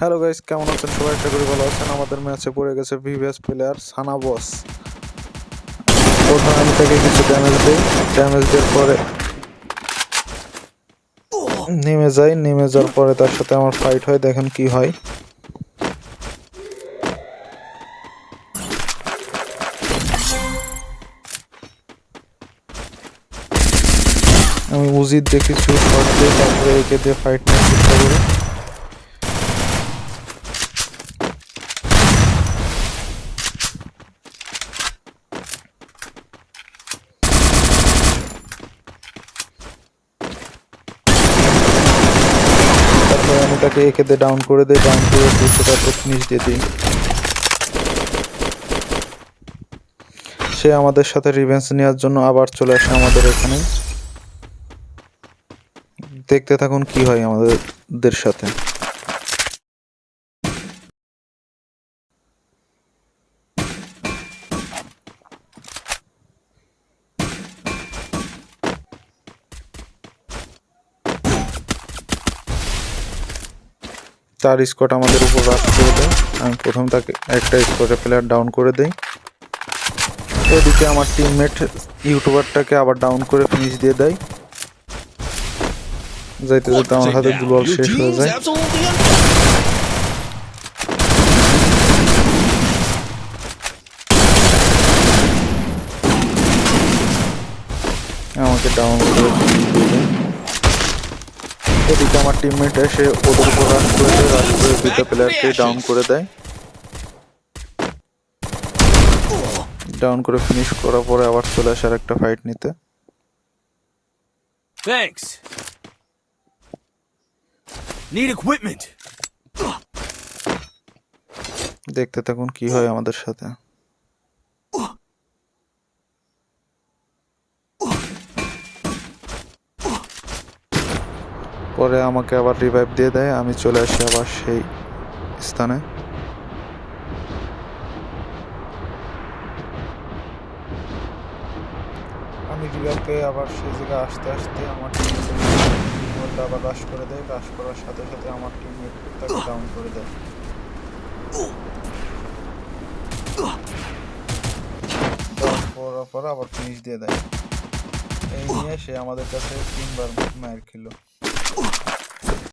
Hello guys, কেমন আছেন? সবাই আশা করি ভালো আছেন। আমাদের ম্যাচে পড়ে গেছে ভিভিএস প্লেয়ার সানা বস। প্রথমে আমি তাকে কিছু ড্যামেজ দিই। ড্যামেজ দেওয়ার পরে নেমে যাই। নেমে যাওয়ার পরে তার সাথে আমার ফাইট হয়। দেখেন কি হয়। আমি উজির দিয়ে কিছু দিয়ে তারপরে একে দিয়ে ফাইট নেওয়ার চেষ্টা করি তাকে একে ডাউন করে দেয় ডাউন করে দুশো তারপর ফিনিশ দিয়ে দিই সে আমাদের সাথে রিভেন্স নেওয়ার জন্য আবার চলে আসে আমাদের এখানে। দেখতে থাকুন কি হয় আমাদের সাথে। তার স্কোয়াড আমাদের উপর রাশ করে দেয়। আমি প্রথম তাকে একটা স্কোয়াডে প্লেয়ার ডাউন করে দেই। এদিকে আমার টিমমেট ইউটিউবারটাকে আবার ডাউন করে ফিনিশ দিয়ে দেয়। যাইতে যাইতে আমার হাতে গ্লোয়াল শেষ হয়ে যায়। আমাকে ডাউন করে finish দিয়ে দেয়। এদিকে আমার টিমমেট এসে ওদের উপর রাশ করে দেয় রাশ করে দুইটা প্লেয়ারকে ডাউন করে দেয় ডাউন করে ফিনিশ করার পরে আবার চলে আসে আর একটা ফাইট নিতে Thanks. Need equipment. দেখতে থাকুন কি হয় আমাদের সাথে পরে আমাকে আবার রিভাইভ দিয়ে দেয়, আমি চলে আসি আবার সেই স্থানে। আমি রিভাইভ পেয়ে আবার সেই জায়গায় আসতে আসতে আমার টিমমেট আবার রাশ করে দেয় রাশ করার সাথে সাথে আমার টিমমেট ডাউন করে দেয়। পরার পর আবার ফিনিশ দিয়ে দেয়। এই নিয়ে সে আমাদের কাছে তিনবার মায়ের খেলো। Ooh.